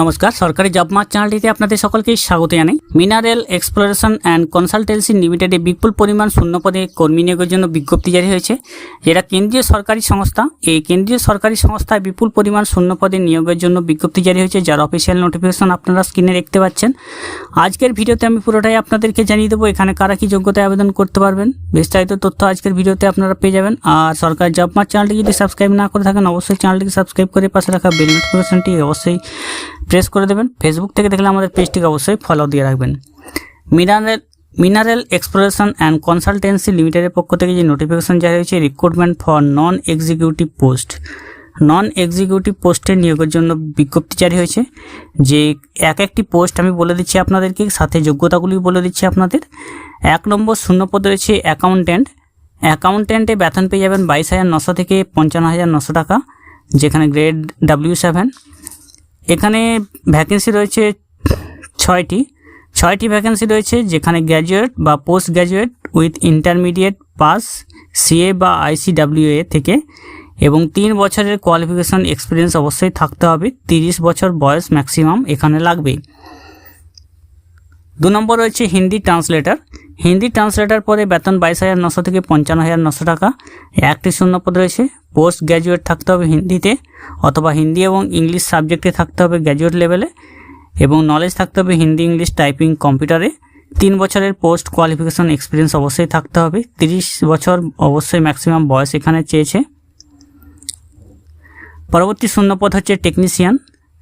নমস্কার, সরকারি job mark চ্যানেলটিতে আপনাদের সকলকে স্বাগত জানাই। মিনারেল এক্সপ্লোরেশন অ্যান্ড কনসালটেন্সি লিমিটেডে বিপুল পরিমাণ শূন্যপদে কর্মী নিয়োগের জন্য বিজ্ঞপ্তি জারি হয়েছে। যেটা কেন্দ্রীয় সরকারি সংস্থা। এই কেন্দ্রীয় সরকারি সংস্থায় বিপুল পরিমাণ শূন্যপদে নিয়োগের জন্য বিজ্ঞপ্তি জারি হয়েছে, যার অফিসিয়াল নোটিফিকেশন আপনারা স্ক্রিনে দেখতে পাচ্ছেন। আজকের ভিডিওতে আমি পুরোটাই আপনাদেরকে জানিয়ে দেবো, এখানে কারা কি যোগ্যতায় আবেদন করতে পারবেন। বিস্তারিত তথ্য আজকের ভিডিওতে আপনারা পেয়ে যাবেন। আর সরকারি জব মার্ক চ্যানেলটি যদি সাবস্ক্রাইব না করে থাকেন, অবশ্যই চ্যানেলটিকে সাবস্ক্রাইব করে পাশে রাখা বেল নোটিফিকেশনটি অবশ্যই প্রেস করে দেবেন। ফেসবুক থেকে দেখলে আমাদের পেজটিকে অবশ্যই ফলো দিয়ে রাখবেন। Mineral mineral exploration and consultancy লিমিটেডের পক্ষ থেকে যে নোটিফিকেশন জারি হয়েছে recruitment for non executive post non executive পোস্টে নিয়োগের জন্য বিজ্ঞপ্তি জারি হয়েছে যে এক একটি পোস্ট আমি বলে দিচ্ছি আপনাদেরকে, সাথে যোগ্যতাগুলি বলে দিচ্ছি আপনাদের। এক নম্বর শূন্যপদ রয়েছে অ্যাকাউন্ট্যান্ট অ্যাকাউন্ট্যান্টে বেতন পেয়ে যাবেন বাইশ হাজার নশো থেকে পঞ্চান্ন হাজার নশো টাকা, যেখানে গ্রেড ডাব্লিউ সেভেন এখানে ভ্যাকেন্সি রয়েছে ছয়টি। ছয়টি ভ্যাকেন্সি রয়েছে যেখানে গ্র্যাজুয়েট বা post graduate with intermediate pass CA বা আইসিডাব্লিউএ থেকে এবং তিন বছরের কোয়ালিফিকেশন এক্সপিরিয়েন্স অবশ্যই থাকতে হবে। তিরিশ বছর বয়স ম্যাক্সিমাম এখানে লাগবে দু নম্বর রয়েছে হিন্দি ট্রান্সলেটর হিন্দি ট্রান্সলেটার পদে বেতন বাইশ হাজার নশো থেকে পঞ্চান্ন হাজার নশো টাকা। একটি শূন্যপদ রয়েছে। পোস্ট গ্র্যাজুয়েট থাকতে হবে হিন্দিতে অথবা হিন্দি এবং ইংলিশ সাবজেক্টে থাকতে হবে গ্র্যাজুয়েট লেভেলে এবং নলেজ থাকতে হবে হিন্দি, ইংলিশ টাইপিং কম্পিউটারে। তিন বছরের পোস্ট কোয়ালিফিকেশন এক্সপিরিয়েন্স অবশ্যই থাকতে হবে। তিরিশ বছর অবশ্যই ম্যাক্সিমাম বয়স এখানে চেয়েছে। পরবর্তী শূন্যপদ হচ্ছে টেকনিশিয়ান।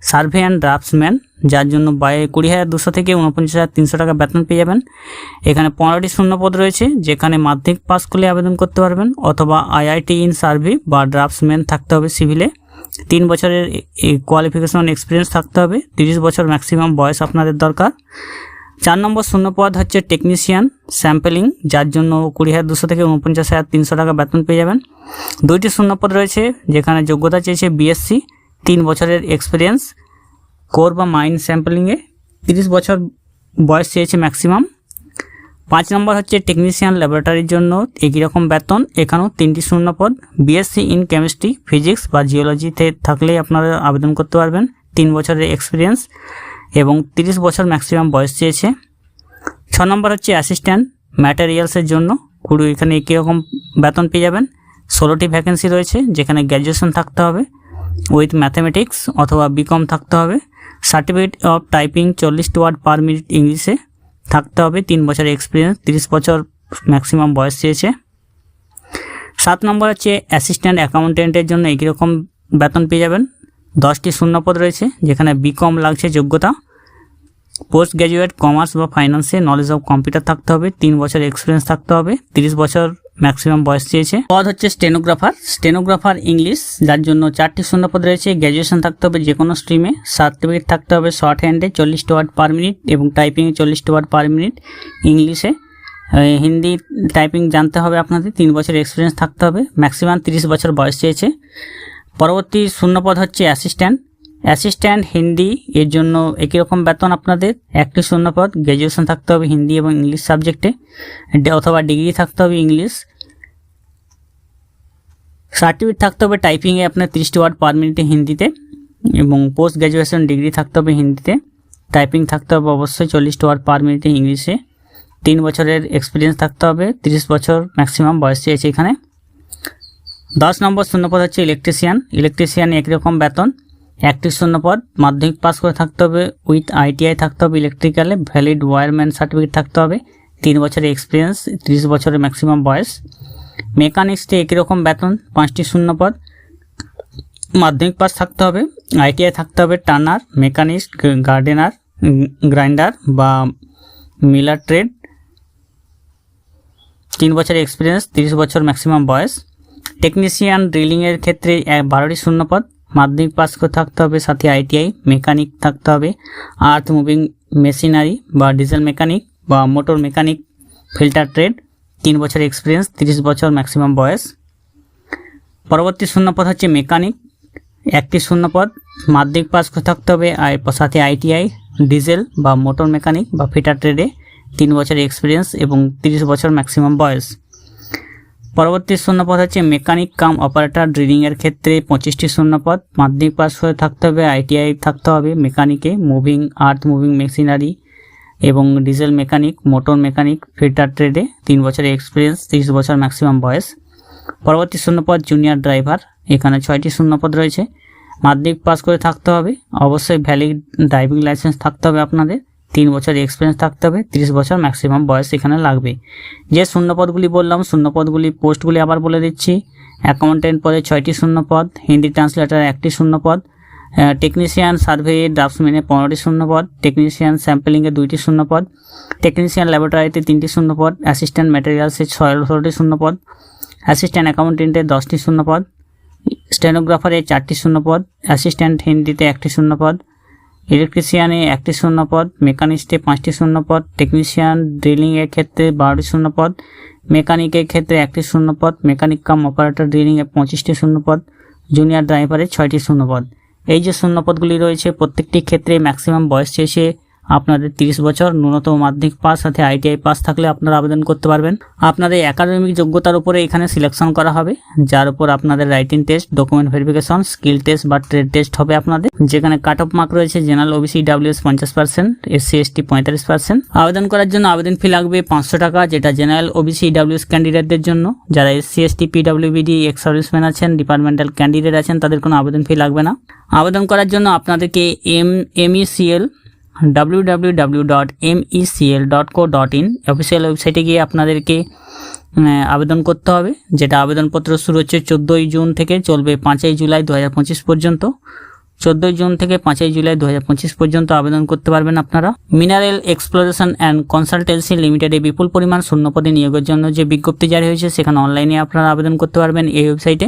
সার্ভে অ্যান্ড ড্রাফটসম্যান যার জন্য বাই কুড়ি হাজার দুশো থেকে উনপঞ্চাশ হাজার তিনশো টাকা বেতন পেয়ে যাবেন। এখানে পনেরোটি শূন্যপদ রয়েছে, যেখানে মাধ্যমিক পাস করলে আবেদন করতে পারবেন, অথবা আইআইটি ইন সার্ভে বা ড্রাফটসম্যান থাকতে হবে সিভিলে। তিন বছরের কোয়ালিফিকেশন এক্সপিরিয়েন্স থাকতে হবে, তিরিশ বছর ম্যাক্সিমাম বয়স আপনাদের দরকার। চার নম্বর শূন্যপদ হচ্ছে টেকনিশিয়ান স্যাম্পেলিং যার জন্য কুড়ি হাজার দুশো থেকে উনপঞ্চাশ হাজার তিনশো টাকা বেতন পেয়ে যাবেন। দুইটি শূন্যপদ রয়েছে, যেখানে যোগ্যতা চেয়েছে বিএসসি তিন বছরের এক্সপিরিয়েন্স কোর বা মাইন্ড স্যাম্পলিংয়ে তিরিশ বছর বয়স চেয়েছে ম্যাক্সিমাম পাঁচ নম্বর হচ্ছে টেকনিশিয়ান ল্যাবরেটরির জন্য একই রকম বেতন, এখানেও তিনটি শূন্যপদ। বিএসসি ইন কেমিস্ট্রি ফিজিক্স বা জিওলজিতে থাকলেই আপনারা আবেদন করতে পারবেন। তিন বছরের এক্সপিরিয়েন্স এবং তিরিশ বছর ম্যাক্সিমাম বয়স চেয়েছে। ছ নম্বর হচ্ছে অ্যাসিস্ট্যান্ট ম্যাটেরিয়ালসের জন্য। কুড়ি এখানে একই রকম বেতন পেয়ে যাবেন। ষোলোটি ভ্যাকেন্সি রয়েছে, যেখানে গ্র্যাজুয়েশন থাকতে হবে। উইথ ম্যাথামেটিক্স অথবা বিকম থাকতে হবে। সার্টিফিকেট অফ টাইপিং চল্লিশ ওয়ার্ড পার মিনিট ইংলিশে থাকতে হবে। তিন বছরের এক্সপিরিয়েন্স তিরিশ বছর ম্যাক্সিমাম বয়স চেয়েছে। সাত নম্বর হচ্ছে অ্যাসিস্ট্যান্ট অ্যাকাউন্টেন্টের জন্য একই রকম বেতন পেয়ে যাবেন। দশটি শূন্যপদ রয়েছে, যেখানে বিকম লাগছে যোগ্যতা। পোস্ট গ্র্যাজুয়েট কমার্স বা ফাইন্যান্সে নলেজ অফ কম্পিউটার থাকতে হবে। তিন বছর এক্সপিরিয়েন্স থাকতে হবে। তিরিশ বছর ম্যাক্সিমাম বয়স চেয়েছে। পদ হচ্ছে স্টেনোগ্রাফার। স্টেনোগ্রাফার ইংলিশ, যার জন্য চারটি শূন্যপদ রয়েছে। গ্র্যাজুয়েশন থাকতে হবে যে কোনো স্ট্রিমে সার্টিফিকেট থাকতে হবে শর্ট হ্যান্ডে, চল্লিশটি ওয়ার্ড পার মিনিট এবং টাইপিংয়ে চল্লিশটি ওয়ার্ড পার মিনিট ইংলিশে হিন্দি টাইপিং জানতে হবে আপনাদের। তিন বছর এক্সপিরিয়েন্স থাকতে হবে। ম্যাক্সিমাম তিরিশ বছর বয়স চেয়েছে। পরবর্তী শূন্যপদ হচ্ছে অ্যাসিস্ট্যান্ট। অ্যাসিস্ট্যান্ট হিন্দি, এর জন্য একই রকম বেতন আপনাদের। একটি শূন্যপদ, গ্র্যাজুয়েশন থাকতে হবে হিন্দি এবং ইংলিশ সাবজেক্টে। অথবা ডিগ্রি থাকতে হবে ইংলিশ। সার্টিফিকেট থাকতে হবে টাইপিংয়ে আপনার তিরিশটি ওয়ার্ড পার মিনিটে হিন্দিতে। এবং পোস্ট গ্র্যাজুয়েশন ডিগ্রি থাকতে হবে হিন্দিতে। টাইপিং থাকতে হবে অবশ্যই চল্লিশটি ওয়ার্ড পার মিনিটে ইংলিশে। তিন বছরের এক্সপিরিয়েন্স থাকতে হবে, তিরিশ বছর ম্যাক্সিমাম বয়স চেয়েছে এখানে। দশ নম্বর শূন্যপদ হচ্ছে ইলেকট্রিশিয়ান ইলেকট্রিশিয়ান একই রকম বেতন। একটি শূন্যপদ মাধ্যমিক পাস করে থাকতে হবে, উইথ আইটিআই থাকতে হবে, ইলেকট্রিক্যালে ভ্যালিড ওয়ারম্যান সার্টিফিকেট থাকতে হবে, তিন বছরের এক্সপিরিয়েন্স তিরিশ বছরের ম্যাক্সিমাম বয়স। মেকানিক্সটি একই রকম বেতন, পাঁচটি শূন্যপদ মাধ্যমিক পাস থাকতে হবে, আইটিআই থাকতে হবে টানার মেকানিক্স গার্ডেনার গ্রাইন্ডার বা মিলার ট্রেড। তিন বছরের এক্সপিরিয়েন্স তিরিশ বছর ম্যাক্সিমাম বয়স। টেকনিশিয়ান ড্রিলিংয়ের ক্ষেত্রে বারোটি শূন্যপদ মাধ্যমিক পাস করে থাকতে হবে, সাথে আইটিআই মেকানিক থাকতে হবে আর্থ মুভিং মেশিনারি বা ডিজেল মেকানিক বা মোটর মেকানিক ফিল্টার ট্রেড তিন বছর এক্সপিরিয়েন্স তিরিশ বছর ম্যাক্সিমাম বয়স। পরবর্তী শূন্যপদ হচ্ছে মেকানিক একটি শূন্যপদ, মাধ্যমিক পাস করে থাকতে হবে সাথে আইটিআই ডিজেল বা মোটর মেকানিক বা ফিটার ট্রেডে তিন বছর এক্সপিরিয়েন্স এবং তিরিশ বছর ম্যাক্সিমাম বয়স। পরবর্তী শূন্যপদ হচ্ছে মেকানিক কাম অপারেটর ড্রিলিংয়ের ক্ষেত্রে পঁচিশটি শূন্যপদ। মাধ্যমিক পাস হয়ে থাকতে হবে, আইটিআই থাকতে হবে, মেকানিকে, মুভিং, আর্থ মুভিং মেশিনারি এবং diesel mechanic, motor mechanic, filter ট্রেডে তিন বছরের এক্সপিরিয়েন্স, তিরিশ বছর ম্যাক্সিমাম বয়স। পরবর্তী শূন্যপদ জুনিয়র ড্রাইভার, এখানে ছয়টি শূন্যপদ রয়েছে। মাধ্যমিক পাস করে থাকতে হবে, অবশ্যই ভ্যালিড ড্রাইভিং লাইসেন্স থাকতে হবে আপনাদের। তিন বছর এক্সপিরিয়েন্স থাকতে হবে, তিরিশ বছর ম্যাক্সিমাম বয়স এখানে লাগবে। যে শূন্যপদগুলি বললাম, শূন্যপদগুলি পোস্টগুলি আবার বলে দিচ্ছি। অ্যাকাউন্টেন্ট পদে ছয়টি শূন্যপদ হিন্দি ট্রান্সলেটার একটি শূন্যপদ টেকনিশিয়ান সার্ভে ড্রাফটসম্যানে পনেরোটি শূন্যপদ টেকনিশিয়ান স্যাম্পলিংয়ে দুইটি শূন্যপদ টেকনিশিয়ান ল্যাবরেটরিতে তিনটি শূন্যপদ অ্যাসিস্ট্যান্ট ম্যাটেরিয়ালসে ছয়ষট্টি শূন্যপদ অ্যাসিস্ট্যান্ট অ্যাকাউন্টেন্টে দশটি শূন্যপদ স্টেনোগ্রাফারে চারটি শূন্যপদ অ্যাসিস্ট্যান্ট হিন্দিতে একটি শূন্যপদ ইলেকট্রিশিয়ানে একটি শূন্যপদ, মেকানিস্টে পাঁচটি শূন্যপদ, টেকনিশিয়ান ড্রিলিংয়ের ক্ষেত্রে বারোটি শূন্যপদ, মেকানিকের ক্ষেত্রে একটি শূন্যপদ, মেকানিক কাম অপারেটর ড্রিলিংয়ে পঁচিশটি শূন্যপদ, জুনিয়র ড্রাইভারে ছয়টি শূন্যপদ। এই যে শূন্যপদগুলি রয়েছে, প্রত্যেকটি ক্ষেত্রে ম্যাক্সিমাম বয়স শেষে আপনাদের তিরিশ বছর ন্যূনতম মাধ্যমিক পাস, সাথে আইটিআই পাস থাকলে আপনারা আবেদন করতে পারবেন। আপনাদের একাডেমিক যোগ্যতার উপরে এখানে সিলেকশন করা হবে, যার উপর আপনাদের writing test document verification skill test বা ট্রেড টেস্ট হবে আপনাদের। যেখানে কাট অফ মার্ক রয়েছে জেনারেল ওবিসি ডাব্লিউএস পঞ্চাশ পার্সেন্ট এসসি এসটি পঁয়তাল্লিশ পার্সেন্ট আবেদন করার জন্য আবেদন ফি লাগবে পাঁচশো টাকা, যেটা জেনারেল ওবিসি ডাব্লিউএস ক্যান্ডিডেটদের জন্য। যারা এসসি এসটি পিডাব্লিউবিডি এক্স সার্ভিসম্যান আছেন ডিপার্টমেন্টাল ক্যান্ডিডেট আছেন, তাদের কোনো আবেদন ফি লাগবে না। আবেদন করার জন্য আপনাদেরকে M MECL W dot M ECL dot co dot in official ওয়েবসাইটে গিয়ে আপনাদেরকে আবেদন করতে হবে। যেটা আবেদনপত্র শুরু হচ্ছে চোদ্দোই জুন থেকে চলবে পাঁচই জুলাই দু হাজার পঁচিশ পর্যন্ত। চোদ্দোই জুন থেকে পাঁচই জুলাই দু হাজার পঁচিশ পর্যন্ত আবেদন করতে পারবেন আপনারা। মিনারেল এক্সপ্লোরেশন অ্যান্ড কনসালটেন্সি লিমিটেডে বিপুল পরিমাণ শূন্যপদে নিয়োগের জন্য যে বিজ্ঞপ্তি জারি হয়েছে, সেখানে অনলাইনে আপনারা আবেদন করতে পারবেন এই ওয়েবসাইটে